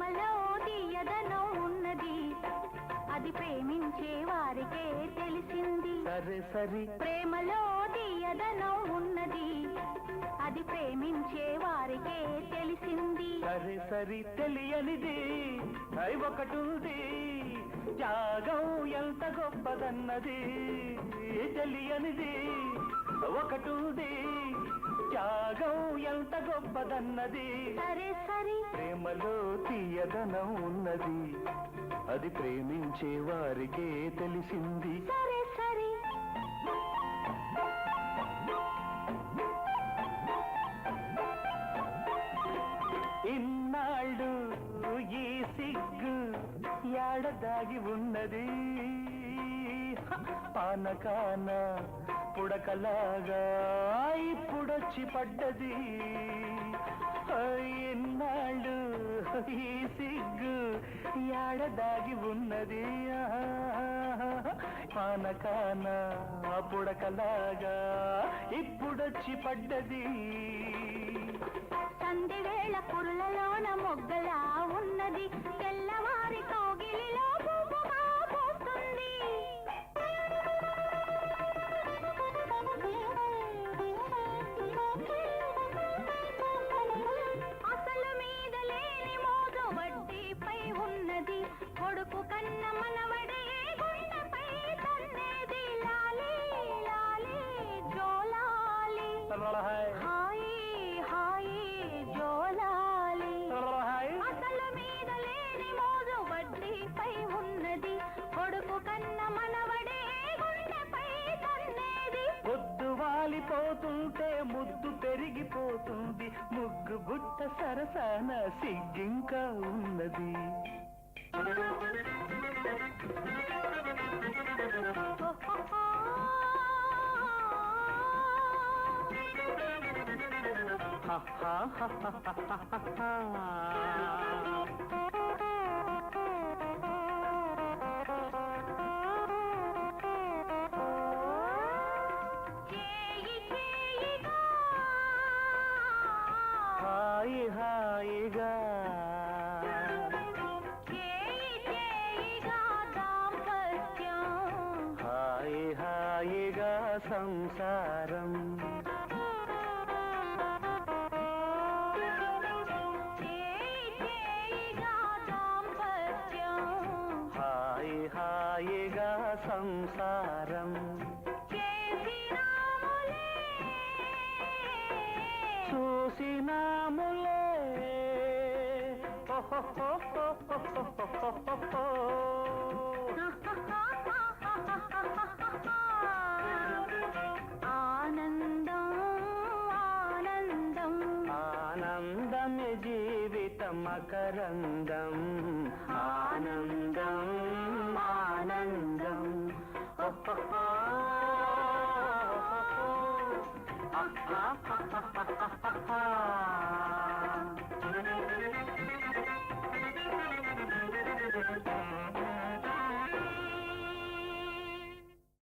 ప్రేమలో తీయదనం ఉన్నది అది ప్రేమించే వారికే తెలిసింది. సరే సరి. ప్రేమలో తీయదనం ఉన్నది అది ప్రేమించే వారికే తెలిసింది. సరే సరి. తెలియనిది అయి ఒకటుంది త్యాగం ఎంత గొప్పదన్నది. తెలియనిది ఒకటుంది. త్యాగం ఎంత గొప్పదన్నది. సరే సరి. ప్రేమలో తీయదనం ఉన్నది. అది ప్రేమించే వారికే తెలిసింది. సరే సరి. ఇన్నాళ్ళు ఈ సిగ్గు ఏడదాగి ఉన్నది! పానకాన పుడకలాగా ఇప్పుడొచ్చి పడ్డది. ఎన్నాళ్ళు ఈ సిగ్గు ఏడదాగి ఉన్నది. పానకాన పుడకలాగా ఇప్పుడొచ్చి పడ్డది. సంధి వేళ పురులలోన వాలిపోతుంటే ముద్దు పెరిగిపోతుంది ముగ్గు గుట్ట సరసాన సిగ్గింకా ఉన్నది హ హ హ హ హ హ హ. సంసారం. హాయి హాయిగా సంసారం. చూసినాములే. ఓహో జీవితం మకరందం ఆనందం ఆనందం. ఆహా